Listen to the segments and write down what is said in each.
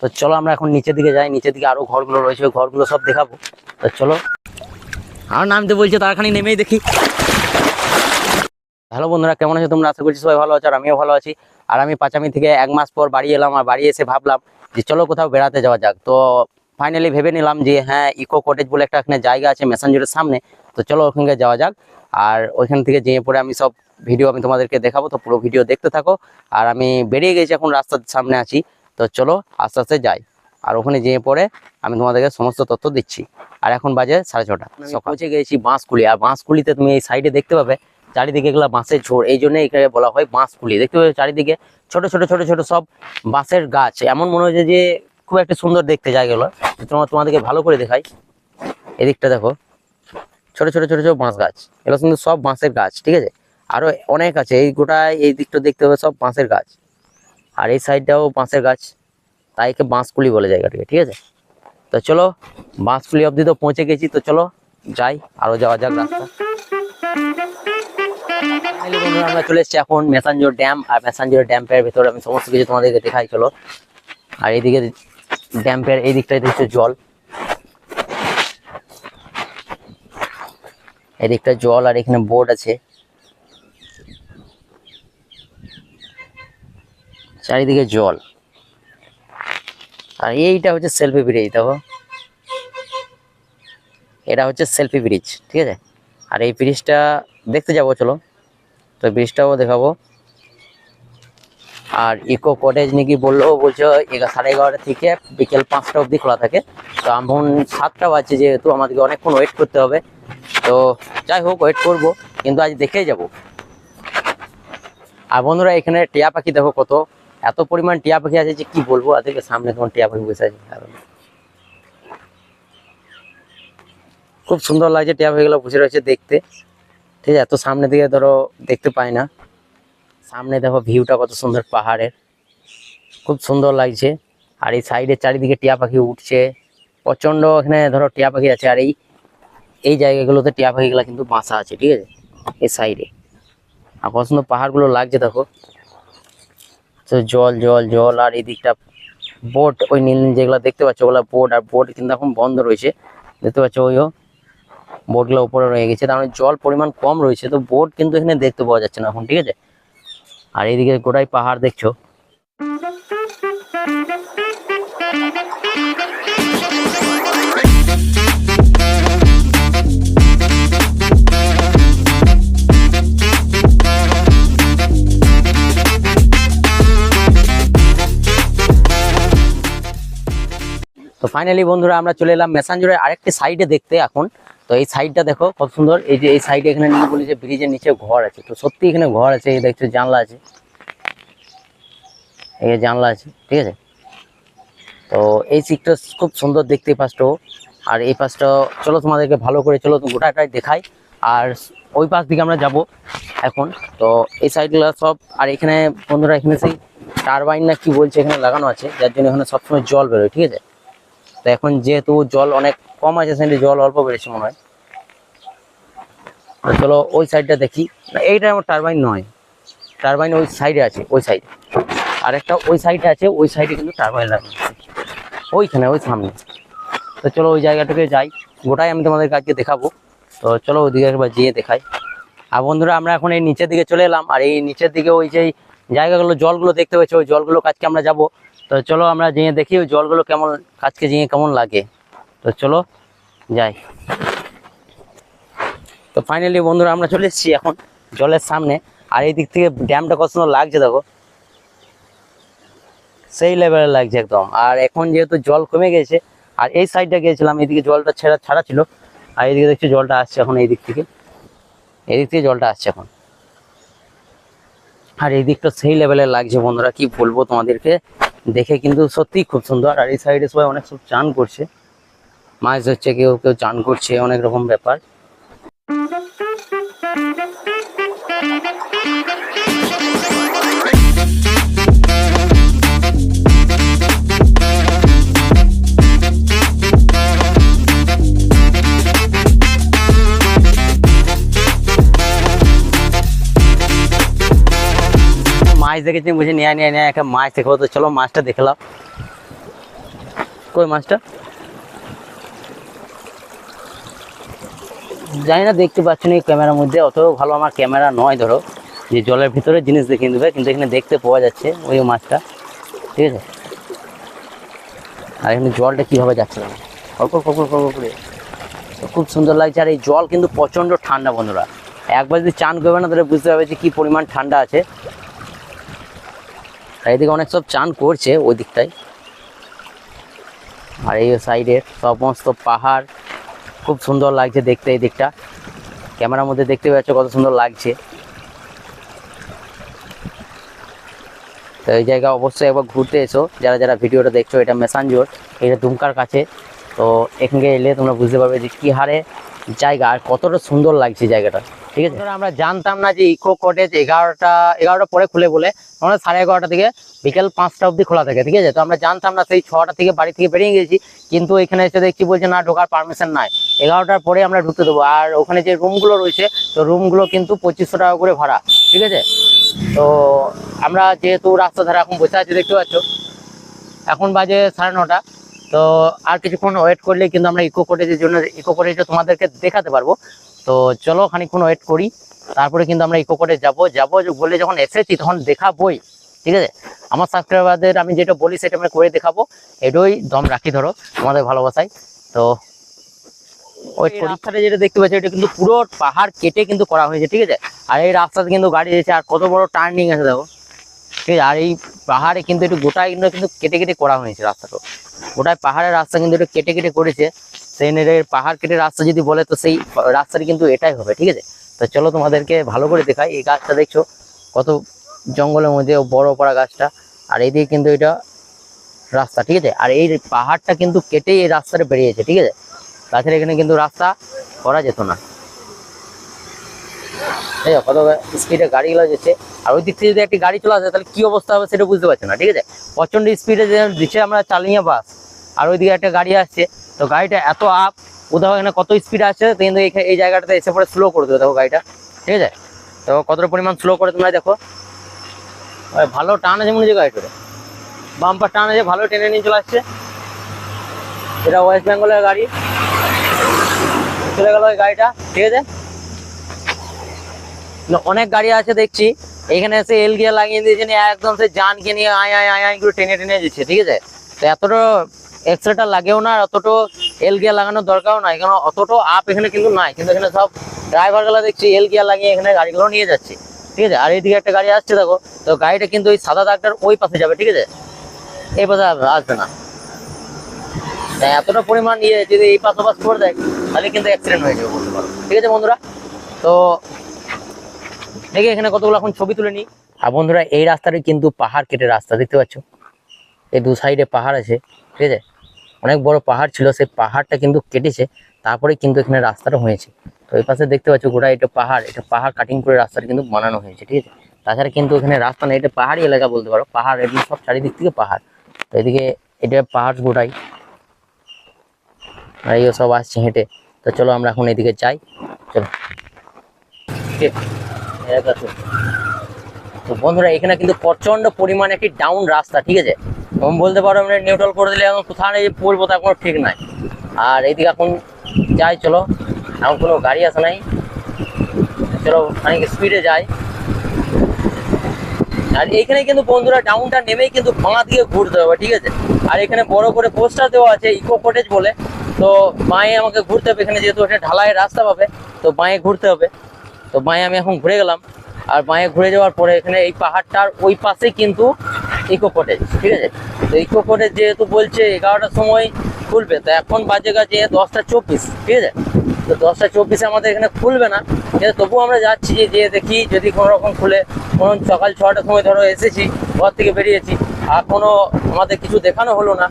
তো চলো আমরা এখন নিচের দিকে যাই, নিচের দিকে আরও ঘরগুলো রয়েছে, ওই ঘরগুলো সব দেখাবো। তো চলো। আর নামতে বলছে, তারখানি নেমেই দেখি। হ্যালো বন্ধুরা, কেমন আছো তোমরা? আশা করছি সবাই ভালো আছো, আর আমিও ভালো আছি। আর আমি পাঁচামি থেকে এক মাস পর বাড়ি এলাম, আর বাড়ি এসে ভাবলাম যে চলো কোথাও বেড়াতে যাওয়া যাক। তো ফাইনালি ভেবে নিলাম যে হ্যাঁ ইকো কটেজ বলে একটা এখানে জায়গা আছে মেসাঞ্জরের সামনে। তো চলো ওখানে যাওয়া যাক। আর ওইখান থেকে যেয়ে পরে আমি সব ভিডিও আমি তোমাদেরকে দেখাবো, তো পুরো ভিডিও দেখতে থাকো। আর আমি বেরিয়ে গেছি, এখন রাস্তার সামনে আছি। তো চলো আস্তে আস্তে যাই। আর ওখানে যেয়ে পরে আমি তোমাদেরকে সমস্ত তথ্য দিচ্ছি। আর এখন বাজে সাড়ে ছটা সকাল। পৌঁছে গেছি বাঁশকুলি। আর বাঁশকুলিতে তুমি এই সাইডে দেখতে পাবে চারিদিকে এগুলো বাঁশের ঝোড়। এই জন্য এখানে বলা হয় বাঁশকুলি। দেখতে পাবে চারিদিকে ছোট ছোট ছোট ছোট সব বাঁশের গাছ। এমন মনে হয়েছে যে খুব একটা সুন্দর দেখতে জায়গাগুলো তোমার তোমাদেরকে ভালো করে দেখাই। এদিকটা দেখো। ছোট ছোট ছোট ছোট বাঁশ গাছ। এগুলো কিন্তু সব বাঁশের গাছ ঠিক আছে? আরও অনেক আছে। এই গোটায় এই দিকটা দেখতে হবে সব বাঁশের গাছ। আর এই সাইডটাও বাঁশের গাছ। তাই একে বাঁশকুলি বলে জায়গাটাকে, ঠিক আছে? তো চলো, বাঁশকুলি অবধি তো পৌঁছে গেছি, তো চলো যাই আরও যাওয়া যাক রাস্তা। আমরা চলে এসেছি এখন মেসাঞ্জোর ড্যাম, আর মেসাঞ্জোর ড্যাম্পের ভেতরে আমি সমস্ত কিছু তোমাদেরকে দেখাই, চলো। আর এইদিকে ড্যাম্পের এই দিকটায় দেখছ জল। এদিকটা জল, আর এখানে বোর্ড আছে। চারিদিকে জল। আর এইটা হচ্ছে সেলফি ব্রিজ দেখো। এটা হচ্ছে সেলফি ব্রিজ ঠিক আছে? আর এই ব্রিজটা দেখতে যাব, চলো। তো ব্রিজটাও দেখাবো। আর ইকো কটেজ নাকি বলল, বলছো এগা- সাড়ে এগারোটা থেকে বিকেল পাঁচটা অবধি খোলা থাকে। তো এখন সাতটা বাজছে যেহেতু, আমাদেরকে অনেকক্ষণ ওয়েট করতে হবে। তো যাই হোক ওয়েট করব, কিন্তু আজ দেখেই যাব। আর বন্ধুরা, এখানে টিয়া পাখি দেখো কত। এত পরিমাণ টিয়া পাখি আছে যে কি বলব? আজকে সামনে তোমার টিয়া পাখি বসে আছে। খুব সুন্দর লাগছে টিয়া পাখিগুলো বসে রয়েছে দেখতে। ঠিক আছে, এত সামনে দিকে ধরো দেখতে পাই না। সামনে দেখো ভিউটা কত সুন্দর পাহাড়ের। খুব সুন্দর লাগছে। আর এই সাইডে চারিদিকে টিয়া পাখি উঠছে। প্রচণ্ড এখানে ধরো টিয়া পাখি আছে। আর এই এই জায়গাগুলোতে টিয়া পাখিগুলো কিন্তু বাসা আছে। ঠিক আছে, এই সাইডে। আর কত সুন্দর পাহাড়গুলো লাগছে দেখো। তো জল জল জল আর এদিকটা বোট ওই নীল যেগুলো দেখতে পাচ্ছ, ওগুলো বোট আর বোট কিন্তু এখন বন্ধ রয়েছে। দেখতে পাচ্ছ ওইও বোটগুলো উপরে রয়ে গেছে। তার মানে জল পরিমাণ কম রয়েছে, তো বোট কিন্তু এখানে দেখতে পাওয়া যাচ্ছে না এখন, ঠিক আছে? আর এইদিকে গোটাই পাহাড় দেখছ। ফাইনালি বন্ধুরা আমরা চলে এলাম মেসাঞ্জরের আরেকটি সাইডে দেখতে এখন। তো এই সাইডটা দেখো কত সুন্দর। এই যে এই সাইডে এখানে নিয়ে বলি যে ব্রিজের নিচে ঘর আছে। তো সত্যি এখানে ঘর আছে, এই দেখছ জানলা আছে। এই জানলা আছে, ঠিক আছে? তো এই সিটটা খুব সুন্দর দেখতে এই আর এই পাশটা চলো তোমাদেরকে ভালো করে চলো গোটাটাই দেখাই। আর ওই পাশ দিকে আমরা যাব এখন। তো এই সাইডগুলো সব, আর এখানে বন্ধুরা এখানে সেই টারবাইন না কি বলছে এখানে লাগানো আছে, যার জন্য এখানে সবসময় জল বেরোয়, ঠিক আছে? তো এখন যেহেতু জল অনেক কম আছে সেখানে জল অল্প বেড়েছে মনে হয়। চলো ওই সাইডটা দেখি। না, এইটা আমার টারবাইন নয়। টারবাইন ওই সাইডে আছে, ওই সাইডে আর একটা ওই সাইডে আছে, ওই সাইডে কিন্তু টারবাইন লাগানো ওইখানে, ওই সামনে। তো চলো ওই জায়গাটাকে যাই। গোটাই আমি তোমাদের আজকে দেখাবো। তো চলো ওইদিকে একবার যেয়ে দেখাই। আর বন্ধুরা, আমরা এখন এই নিচের দিকে চলে এলাম। আর এই নিচের দিকে ওই যে জায়গাগুলো, জলগুলো দেখতে পাচ্ছি ওই জলগুলো কাজকে আমরা যাব তো চলো আমরা যেয়ে দেখি ওই জলগুলো কেমন কাজকে যেয়ে কেমন লাগে। তো চলো, যাই। তো ফাইনালি বন্ধুরা আমরা চলে এসেছি এখন জলের সামনে। আর এই দিক থেকে ড্যামটা কত সুন্দর লাগছে দেখো। সেই লেভেলে লাগছে একদম। আর এখন যেহেতু জল কমে গেছে, আর এই সাইডটা গিয়েছিলাম, এইদিকে জলটা ছেড়া, ছাড়া ছিল। আর এইদিকে দেখছি জলটা আসছে এখন এই দিক থেকে। এই দিক থেকে জলটা আসছে এখন। আর এই দিকটা সেই লেভেলে লাগছে বন্ধুরা, কি বলব তোমাদেরকে? দেখে কিন্তু সত্যিই খুব সুন্দর। আর এই সাইডে সবাই অনেক সব চান করছে। মাছ ধরছে কেউ কেউ চান করছে, অনেক রকম ব্যাপার। মাছ দেখেছি বুঝে নিয়ে নিয়ে নিয়ে একটা মাছ দেখব তো, চলো মাছটা দেখলাম। কই মাছটা? জানি না, দেখতে পাচ্ছি না এই ক্যামেরার মধ্যে অত ভালো আমার ক্যামেরা নয়, ধরো। যে জলের ভিতরে জিনিস দেখিয়ে দেবে, কিন্তু এখানে দেখতে পাওয়া যাচ্ছে ওই মাছটা, ঠিক আছে? আর এখানে জলটা কীভাবে যাচ্ছে অল্প অল্প অল্প অল্প করে। খুব সুন্দর লাগছে, আর এই জল কিন্তু প্রচণ্ড ঠান্ডা, বন্ধুরা। একবার যদি চান করবে না, তাহলে বুঝতে পারবে যে কী পরিমাণ ঠান্ডা আছে। আর এদিকে অনেক সব চান করছে ওই দিকটায়। আর এই সাইডের সমস্ত পাহাড়, খুব সুন্দর লাগছে দেখতে এই দিকটা। ক্যামেরার মধ্যে দেখতে পাচ্ছ কত সুন্দর লাগছে। তো এই জায়গা অবশ্যই একবার ঘুরতে এসো, যারা যারা ভিডিওটা দেখছ, এটা মেসাঞ্জোর, এটা দুমকার কাছে। তো এখানে এলে তোমরা বুঝতে পারবে যে কী হারে জায়গা আর কতটা সুন্দর লাগছে জায়গাটা, ঠিক আছে? আমরা জানতাম না যে ইকো কটেজ এগারোটা এগারোটা পরে খুলে বলে, আমরা সাড়ে এগারোটা থেকে বিকেল পাঁচটা অবধি খোলা থাকে, ঠিক আছে? তো আমরা জানতাম না সেই ছটা থেকে বাড়ি থেকে বেরিয়ে গেছি, কিন্তু এখানে এসে দেখছি বলছে, না, ঢোকার পারমিশন নাই। এগারোটার পরে আমরা ঢুকতে দেবো। আর ওখানে যে রুমগুলো রয়েছে, তো রুমগুলো কিন্তু পঁচিশশো টাকা করে ভাড়া, ঠিক আছে? তো আমরা যেহেতু রাস্তা ধারে এখন বসে আছি, দেখতে পাচ্ছ? এখন বাজে সাড়ে নটা। তো আর কিছুক্ষণ ওয়েট করলে কিন্তু আমরা ইকো কটেজের জন্য ইকো কটেজটা তোমাদেরকে দেখাতে পারব। তো চলো খানিকক্ষণ ওয়েট করি, তারপরে কিন্তু আমরা ইকো কটেজ যাব। যাব বলে যখন এসেছি তখন দেখাবোই, ঠিক আছে? আমার সাবস্ক্রাইবারদের আমি যেটা বলি সেটা আমি করে দেখাবো। এটাই দম রাখি ধরো তোমাদের ভালোবাসায়। তো ওই রাস্তাটা যেটা দেখতে পাচ্ছি, এটা কিন্তু পুরো পাহাড় কেটে কিন্তু করা হয়েছে, ঠিক আছে? আর এই রাস্তাতে কিন্তু গাড়ি যাচ্ছে আর কত বড় টার্নিং আছে দেখো। আর এই পাহাড়ে কিন্তু একটু গোটাই কিন্তু কিন্তু কেটে কেটে করা হয়েছে রাস্তাটা। গোটায় পাহাড়ের রাস্তা কিন্তু একটু কেটে কেটে করেছে। সেই পাহাড় কেটে রাস্তা যদি বলে তো সেই রাস্তাটি কিন্তু এটাই হবে, ঠিক আছে? তো চলো তোমাদেরকে ভালো করে দেখাই। এই গাছটা দেখছ, কত জঙ্গলের মধ্যে বড় পড়া গাছটা। আর এইদিকে কিন্তু এটা রাস্তা, ঠিক আছে? আর এই পাহাড়টা কিন্তু কেটেই এই রাস্তাটা বেরিয়েছে, ঠিক আছে? তাছাড়া এখানে কিন্তু রাস্তা করা যেত না। এই দেখো, কত স্পিডে গাড়িগুলো যাচ্ছে। আর ওই দিক থেকে যদি একটি গাড়ি চলে আসে, তাহলে কি অবস্থা হবে সেটা বুঝতে পারছে না, ঠিক আছে? প্রচণ্ড স্পিডে যে দিচ্ছে, আমরা চালিয়ে বাস। আর ওইদিকে একটা গাড়ি আসছে, তো গাড়িটা এত আপ ও দেখো এখানে কত স্পিড আসছে কিন্তু এই জায়গাটাতে এসে পরে স্লো করে দেবে, দেখো গাড়িটা, ঠিক আছে? তো কতটা পরিমাণ স্লো করে তোমরা দেখো। ভালো টান আছে মনে হচ্ছে গাড়িটাতে। বাম্পার টান আছে, ভালো টেনে নিয়ে চলে আসছে। এটা ওয়েস্ট বেঙ্গলের গাড়ি। চলে গেল ওই গাড়িটা, ঠিক আছে? অনেক গাড়ি আছে দেখছি। এখানে এসে এল গিয়ার লাগিয়ে দিয়েছে একদম সে জানকে নিয়ে আয় আয় আয় আয় করে টেনে টেনে দিচ্ছে, ঠিক আছে? তো এতটা এক্সট্রাটা লাগেও না, আর অতটা এল গিয়ার লাগানোর দরকারও নাই কারণ অতটা আপ এখানে কিন্তু নাই। কিন্তু এখানে সব ড্রাইভারগুলো দেখছি এল গিয়ার লাগিয়ে এখানে গাড়িগুলো নিয়ে যাচ্ছে, ঠিক আছে? আর এইদিকে একটা গাড়ি আসছে, দেখো, তো গাড়িটা কিন্তু ওই সাদা দাগটার ওই পাশে যাবে, ঠিক আছে? এই পাশে আসবে- না। এতটা পরিমাণ ইয়ে যদি এই পাশ পাশ করে দেয়, তাহলে কিন্তু অ্যাক্সিডেন্ট হয়ে যাবে বলতে পারো, ঠিক আছে বন্ধুরা? তো দেখি এখানে কতগুলো এখন ছবি তুলে নিই। আর বন্ধুরা, এই রাস্তাটাই কিন্তু পাহাড় কেটে রাস্তা, দেখতে পাচ্ছ? এই দু সাইডে পাহাড় আছে, ঠিক আছে? অনেক বড় পাহাড় ছিল, সেই পাহাড়টা কিন্তু কেটেছে, তারপরে কিন্তু এখানে রাস্তাটা হয়েছে। তো এই পাশে দেখতে পাচ্ছ গোটা এটা পাহাড় এটা পাহাড় কাটিং করে রাস্তাটা কিন্তু বানানো হয়েছে, ঠিক আছে? তাছাড়া কিন্তু এখানে রাস্তা নেই, এটা পাহাড়ি এলাকা বলতে পারো, পাহাড় এমনি সব চারিদিক থেকে পাহাড়। তো এদিকে এটা পাহাড় গোটাই, আর এই সব আসছে হেঁটে। তো চলো আমরা এখন এদিকে যাই, চলো। তো বন্ধুরা, এখানে কিন্তু প্রচণ্ড পরিমাণে একটি ডাউন রাস্তা, ঠিক আছে? এবং বলতে পারো আমরা নিউট্রাল করে দিলে এখন নেই পড়ব তার কোনো ঠিক নাই। আর এইদিকে এখন যাই, চলো। এখন কোনো গাড়ি আসে নাই। চলো, অনেক স্পিডে যাই। আর এখানে কিন্তু বন্ধুরা ডাউনটা নেমেই কিন্তু ভাঙা দিয়ে ঘুরতে হবে, ঠিক আছে? আর এখানে বড় করে পোস্টার দেওয়া আছে ইকো কটেজ বলে। তো বাঁয়ে আমাকে ঘুরতে হবে, এখানে যেহেতু এটা ঢালাইয়ের রাস্তা পাবে, তো বাঁয়ে ঘুরতে হবে। তো বাঁয়ে আমি এখন ঘুরে গেলাম। আর বাঁয়ে ঘুরে যাওয়ার পরে এখানে এই পাহাড়টার ওই পাশে কিন্তু ইকো কটেজ ঠিক আছে? তো ইকো কটেজ যেহেতু বলছে, এগারোটার সময় খুলবে। তো এখন বাজে গেছে দশটা চব্বিশ, ঠিক আছে? তো দশটা চব্বিশে আমাদের এখানে খুলবে না। কিন্তু তবুও আমরা যাচ্ছি যে যেয়ে দেখি যদি কোনো রকম খুলে। কোনো সকাল ছটার সময় ধরো এসেছি, ঘর থেকে বেরিয়েছি, আর কোনো আমাদের কিছু দেখানো হলো না।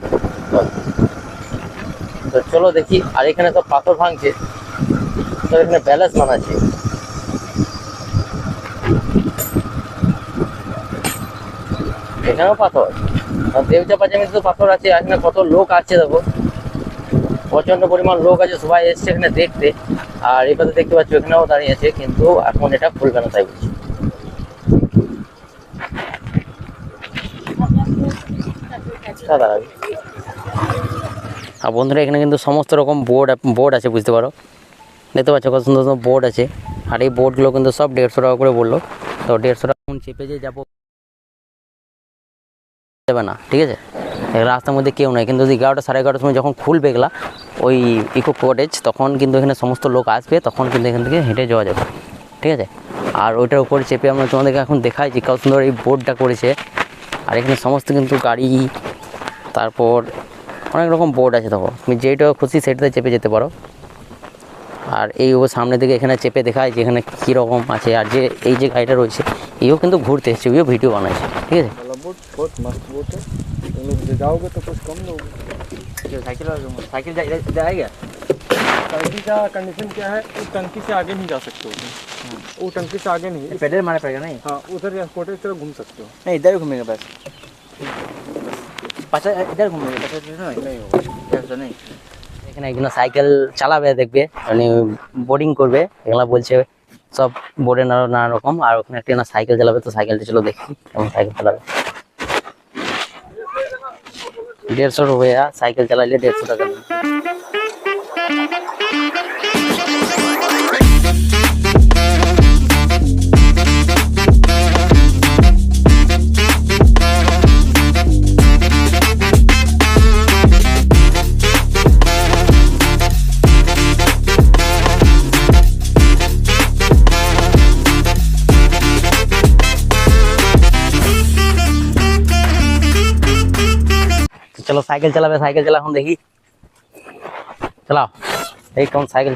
তো- চলো দেখি, আর এখানে সব পাথর ভাঙছে। তো এখানে ব্যালেন্স বানাচ্ছে। এখানেও পাথর। আর দেবচাপা জমিতে তো পাথর আছে এখানে কত লোক আছে দেখো। প্রচণ্ড পরিমাণ লোক আছে, সবাই এসছে এখানে দেখতে। আর এই পাশে দেখতে পাচ্ছ, এখানেও দাঁড়িয়ে আছে, কিন্তু এখন এটা খুলবে না, তাই বলছি। আর বন্ধুরা, এখানে কিন্তু সমস্ত রকম বোর্ড বোর্ড আছে, বুঝতে পারো। দেখতে পাচ্ছ কত সুন্দর সুন্দর বোর্ড আছে। আর এই বোর্ডগুলো কিন্তু সব দেড়শো টাকা করে বলল। তো দেড়শো টাকা চেপে যে যাব, যাবে না, ঠিক আছে? রাস্তার মধ্যে কেউ নেই। কিন্তু এগারোটা সাড়ে এগারোটার সময় যখন খুলবে এগুলা, ওই ইকো কটেজ তখন কিন্তু এখানে সমস্ত লোক আসবে, তখন কিন্তু এখান থেকে হেঁটে যাওয়া যাবে, ঠিক আছে? আর ওইটার উপরে চেপে আমরা তোমাদেরকে এখন দেখাই যে কত সুন্দর এই বোর্ডটা করেছে। আর এখানে সমস্ত কিন্তু গাড়ি, তারপর অনেক রকম বোর্ড আছে, দেখো। তুমি যেটা খুশি সেটাতে চেপে যেতে পারো। আর এই ও সামনে দিকে এখানে চেপে দেখায় যে এখানে কীরকম আছে আর যে এই যে গাড়িটা রয়েছে এও কিন্তু ঘুরতে এসছে ওইও ভিডিও বানাইছে ঠিক আছে वाला बोट बहुत मस्त बोट है तुम लोग जो जाओगे तो कुछ कम लोगे साइकिल साइकिल जाएगा टंकी का कंडीशन क्या है उस टंकी से आगे नहीं जा सकते हो तुम। वो टंकी से आगे नहीं इस- पेडल मारना पड़ेगा नहीं हाँ उधर एयरपोर्ट की तरफ घूम सकते हो नहीं इधर घूमेगा बस পাশে ইধার ঘুমবে পাশে নেই এখানে একজন সাইকেল চালাবে, দেখবে। মানে বোর্ডিং করবে। এগুলো বলছে, সব বোর্ডে নানা রকম। আর ওখানে একটা সাইকেল চালাবে, তো সাইকেলটা চলো দেখি কেমন সাইকেল চালাবে। দেড়শো রুপিয়া সাইকেল চালাইলে দেড়শো টাকা। নেবে। তো চলো সাইকেল চালাবে সাইকেল চালা এখন দেখি চালাও এই কেমন সাইকেল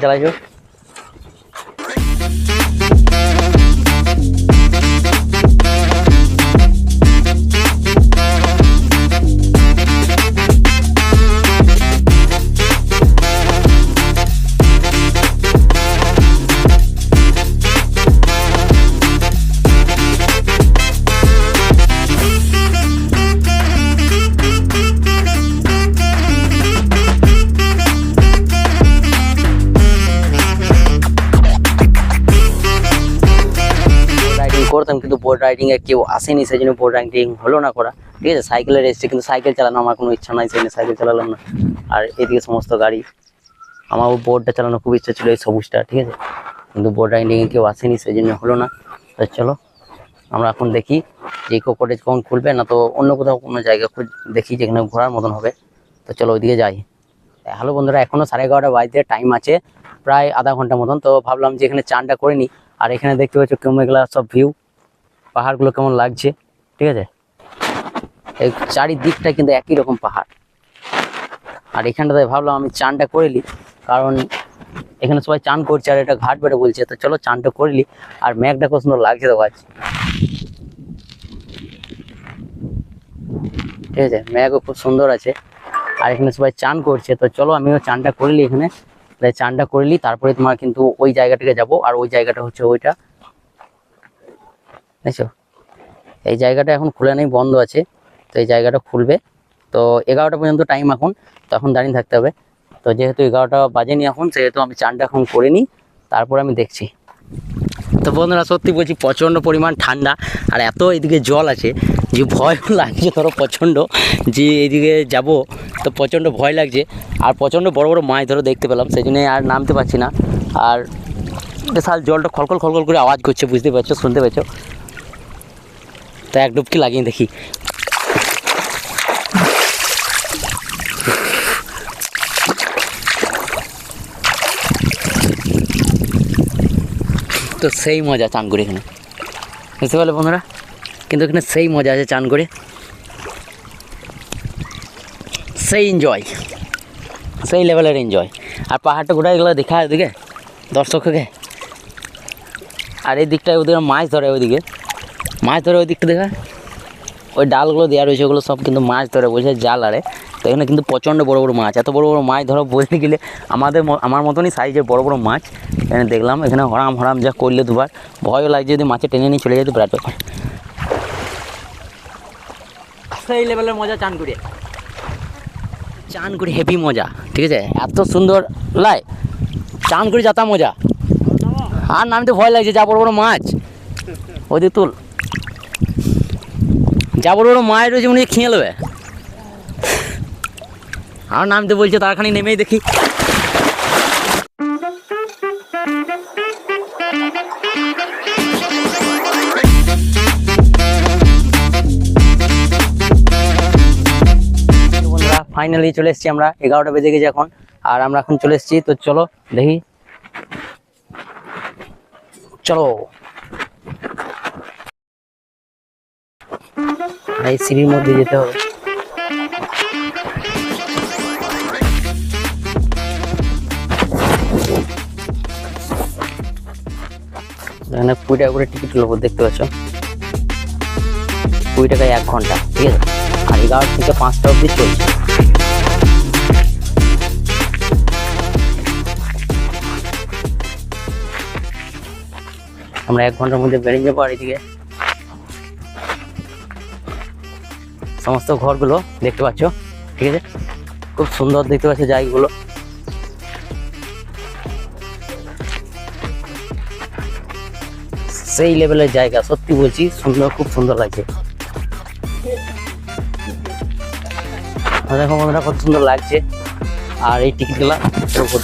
করতাম কিন্তু বোর্ড রাইডিং এ কেউ আসেনি সেই জন্য বোর্ড রাইডিং হলো না করা। ঠিক আছে সাইকেলে এসছে, কিন্তু সাইকেল চালানো আমার কোনো ইচ্ছা নাই সেই জন্য সাইকেল চালালাম না। আর এদিকে সমস্ত গাড়ি, আমার বোর্ডটা চালানো খুব ইচ্ছা ছিল এই সবুজটা, ঠিক আছে? কিন্তু বোর্ড রাইডিং এ কেউ আসেনি সেই জন্য হলো না। তো চলো, আমরা এখন দেখি যে ইকো কটেজ কখন খুলবে, না তো অন্য কোথাও কোনো জায়গা দেখি যেখানে ঘোরার মতন হবে। তো চলো ওইদিকে যাই। হ্যালো বন্ধুরা এখনও সাড়ে এগারোটা বাড়িতে টাইম আছে, প্রায় আধা ঘণ্টা মতন। তো ভাবলাম যে এখানে চানটা করে নিই আর এখানে দেখতে পাচ্ছ কেমন এগুলা সব ভিউ পাহাড়গুলো কেমন লাগছে, ঠিক আছে? এই চারিদিকটা কিন্তু একই রকম পাহাড়। আর এখানটাতে ভাবলাম আমি চানটা করে নিই কারণ এখানে সবাই চান করছে আর এটা ঘাট বেড়ে বলছে, তো চলো চানটা করে নিই আর মেঘটা কত সুন্দর লাগছে তো আজ। ঠিক আছে মেঘও খুব সুন্দর আছে। আর এখানে সবাই চান করছে, তো চলো আমিও চানটা করে নিই এখানে। চানটা করে নিই তারপরে তোমার কিন্তু ওই জায়গাটাকে যাব, আর ওই জায়গাটা হচ্ছে ওইটা। বুঝছ এই জায়গাটা এখন খুলে নেই, বন্ধ আছে, তো এই জায়গাটা খুলবে। তো এগারোটা পর্যন্ত টাইম এখন তো এখন দাঁড়িয়ে থাকতে হবে। তো যেহেতু এগারোটা বাজেনি এখন, সেহেতু আমি চানটা এখন করে নিই, তারপর আমি দেখছি। তো বন্ধুরা, সত্যি বলছি, প্রচণ্ড পরিমাণ ঠান্ডা, আর এত এদিকে জল আছে যে ভয় লাগছে, ধরো প্রচণ্ড, যে এদিকে যাব, তো প্রচণ্ড ভয় লাগছে। আর প্রচণ্ড বড় বড় মাছ ধরো দেখতে পেলাম সেই জন্য আর নামতে পারছি না। আর বিশাল জলটা খলকল খলকল করে আওয়াজ করছে, বুঝতে পারছ, শুনতে পাচ্ছ তো এক ডুবকি লাগিয়ে দেখি। তো সেই মজা চান করে এখানে। বুঝতে পারলে বন্ধুরা? কিন্তু এখানে সেই মজা আছে চান করে সেই এনজয় সেই লেভেলের এনজয় আর পাহাড়টা গোটাই গেলে দেখা ওদিকে দর্শককে। আর এই দিকটায় ওদিকে মাছ ধরে ওইদিকে। মাছ ধরে ওই দিকটা দেখা। ওই ডালগুলো দেওয়া রয়েছে, ওগুলো সব কিন্তু মাছ ধরে বলছে জাল আরে। তো এখানে কিন্তু প্রচণ্ড বড় বড় মাছ। এত বড় বড় মাছ ধরো বলতে গেলে আমাদের আমার মতনই সাইজের বড় বড় মাছ। এখানে দেখলাম, এখানে হরাম হরাম যা করলে দুবার। ভয়ও লাগছে যদি মাছে টেনে নিয়ে চলে যেত বিরাট ব্যাপার। সেই লেভেলের মজা, চান করে। চান করে হেভি মজা, ঠিক আছে? এত সুন্দর, লাই, চান করে যাতা মজা। আর নামতে ভয় লাগছে যা বড় বড় মাছ। ওদের তুল। যা বড় বড় মাছ রয়েছে হয় খেয়ে নেবে। আর নামতে বলছে তারখানি নেমেই দেখি। ফাইনালি চলে এসেছি আমরা, এগারোটা বেজে গেছে এখন, আর আমরা এখন চলে এসেছি, তো চলো দেখি। চলো। এই সিঁড়ির মধ্যে যেতে হবে। এখানে কুড়ি টাকা করে টিকিট নেব, দেখতে পাচ্ছ? কুড়ি টাকায় এক ঘণ্টা, ঠিক আছে? আর এগারো থেকে পাঁচটা অবধি চলছে। আমরা এক ঘণ্টার মধ্যে বেরিয়ে যাব আর এদিকে। সমস্ত ঘরগুলো দেখতে পাচ্ছ, ঠিক আছে? খুব সুন্দর দেখতে পাচ্ছ জায়গাগুলো। সেই লেভেলের জায়গা, সত্যি বলছি, সুন্দর, খুব সুন্দর লাগছে। দেখো বন্ধুরা, কত সুন্দর লাগছে। আর এই টিকিটগুলা উপর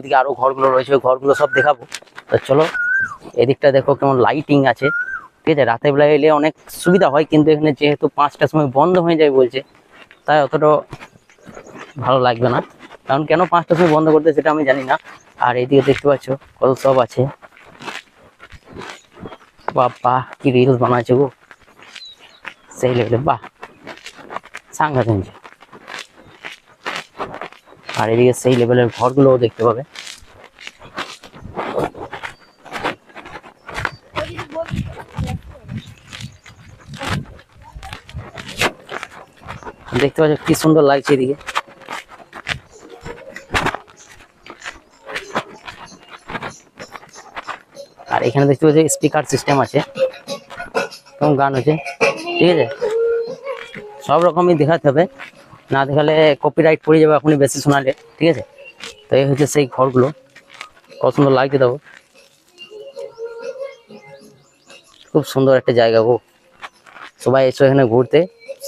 নিচের দিকে আরও ঘরগুলো রয়েছে, ওই ঘরগুলো সব দেখাবো। তো চলো, এদিকটা দেখো কেমন লাইটিং আছে। ঠিক আছে, রাতের বেলা এলে অনেক সুবিধা হয়, কিন্তু এখানে যেহেতু পাঁচটার সময় বন্ধ হয়ে যায় বলছে, তাই অতটা ভালো লাগবে না। কারণ কেন পাঁচটার সময় বন্ধ করতে সেটা আমি জানি না। আর এইদিকে দেখতে পাচ্ছ, কত সব আছে। বাবা, কি রিলস বানাচ্ছে গো। সেই লেভেলে বাহ। সাংঘাতিক। আর এদিকে সেই লেভেলের ঘরগুলোও দেখতে পাবে। দেখতে পাচ্ছ কি সুন্দর লাগছে এদিকে। আর এখানে দেখতে পাচ্ছি স্পিকার সিস্টেম আছে গান আছে, ঠিক আছে? সব রকমই দেখাতে হবে। না দেখালে কপিরাইট পড়ে যাবে এখনই বেশি শোনালে, ঠিক আছে? তো এই হচ্ছে সেই ঘরগুলো। কত সুন্দর লাগছে দেবো খুব সুন্দর একটা জায়গা গো। সবাই এসো এখানে ঘুরতে,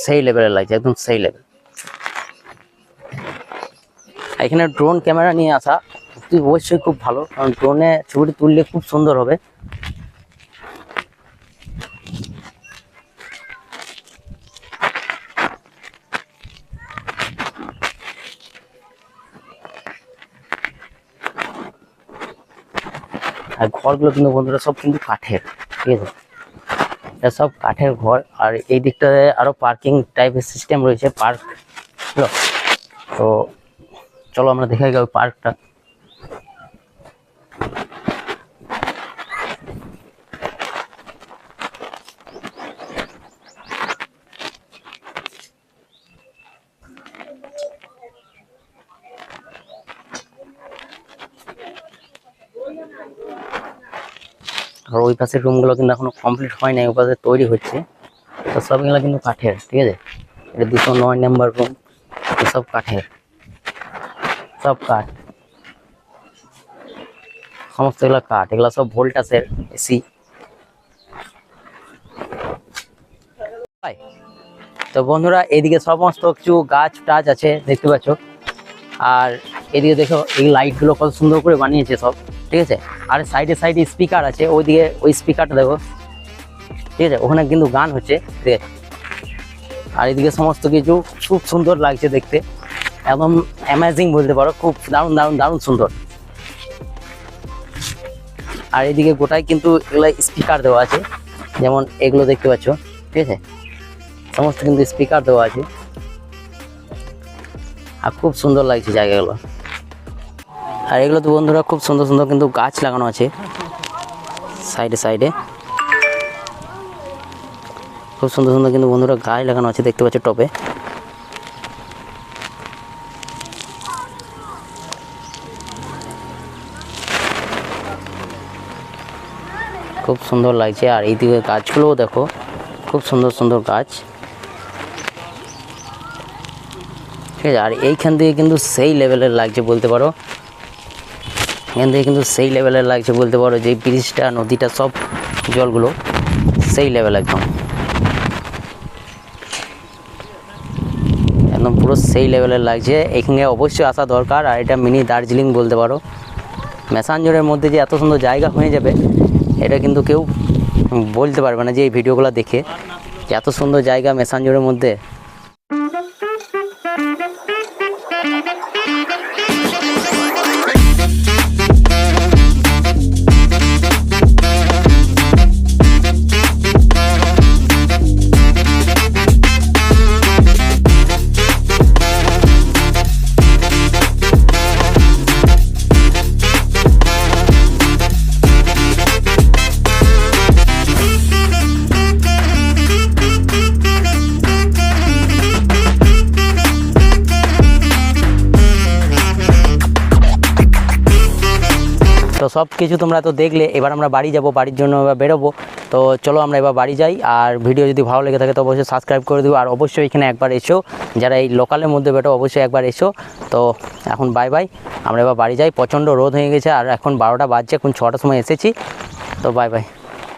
সেই লেভেলের লাগছে একদম সেই লেভেল এখানে ড্রোন ক্যামেরা নিয়ে আসা, অবশ্যই খুব ভালো, কারণ ড্রোনে ছবিটি তুললে খুব সুন্দর হবে। আর ঘরগুলো কিন্তু বন্ধুরা সব কিন্তু কাঠের, ঠিক আছে? এটা সব কাঠের ঘর, আর এই দিকটাতে আরও পার্কিং টাইপের সিস্টেম রয়েছে পার্ক তো চলো আমরা দেখে গেল পার্কটা ওই পাশের রুমগুলো কিন্তু এখনও কমপ্লিট হয় নাই ওই পাশে তৈরি হচ্ছে। তো সবগুলো কিন্তু কাঠের, ঠিক আছে? এটা দুশো নয় নাম্বার রুম সব কাঠের। সব কাঠ। সমস্ত এগুলো কাঠ, এগুলো সব ভোল্টাসের এসি তো বন্ধুরা, এদিকে সমস্ত কিছু গাছ টাছ আছে, দেখতে পাচ্ছ। আর এদিকে দেখো, এই লাইটগুলো কত সুন্দর করে বানিয়েছে সব। ঠিক আছে? আর সাইডে সাইডে স্পিকার আছে, ওইদিকে ওই স্পিকারটা দেখো। ঠিক আছে? ওখানে কিন্তু গান হচ্ছে, ঠিক আছে? আর এদিকে সমস্ত কিছু খুব সুন্দর লাগছে দেখতে। একদম অ্যামাজিং বলতে পারো, খুব দারুণ দারুণ দারুণ সুন্দর। আর এদিকে গোটাই কিন্তু এগুলো স্পিকার দেওয়া আছে, যেমন এগুলো দেখতে পাচ্ছ, ঠিক আছে? সমস্ত কিন্তু স্পিকার দেওয়া আছে। আর খুব সুন্দর লাগছে জায়গাগুলো। আর এগুলো তো বন্ধুরা খুব সুন্দর সুন্দর কিন্তু গাছ লাগানো আছে। সাইডে সাইডে। খুব সুন্দর সুন্দর কিন্তু বন্ধুরা গাছ লাগানো আছে দেখতে পাচ্ছ টপে। খুব সুন্দর লাগছে। আর এইদিকে গাছগুলোও দেখো, খুব সুন্দর সুন্দর গাছ। ঠিক আছে, আর এইখান থেকে কিন্তু সেই লেভেলের লাগছে বলতে পারো। এখান থেকে কিন্তু সেই লেভেলের লাগছে বলতে পারো যে ব্রিজটা, নদীটা, সব জলগুলো সেই লেভেল একদম। একদম পুরো সেই লেভেলের লাগছে। এখানে অবশ্যই আসা দরকার। আর এটা মিনি দার্জিলিং বলতে পারো। ম্যাসাঞ্জরের মধ্যে যে এত সুন্দর জায়গা হয়ে যাবে, এটা কিন্তু কেউ বলতে পারবে না যে এই ভিডিওগুলো দেখে যে এত সুন্দর জায়গা ম্যাসাঞ্জরের মধ্যে। সব কিছু তোমরা তো দেখলে, এবার আমরা বাড়ি যাব, বাড়ির জন্য এবার বেরোবো। তো চলো আমরা এবার বাড়ি যাই, আর ভিডিও যদি ভালো লেগে থাকে তো অবশ্যই সাবস্ক্রাইব করে দেবো আর অবশ্যই এখানে একবার এসো, যারা এই লোকালের মধ্যে বেরো, অবশ্যই একবার এসো। তো এখন বাই বাই আমরা এবার বাড়ি যাই, প্রচণ্ড রোদ হয়ে গেছে, আর এখন বারোটা বাজছে, এখন ছটার সময় এসেছি। তো বাই বাই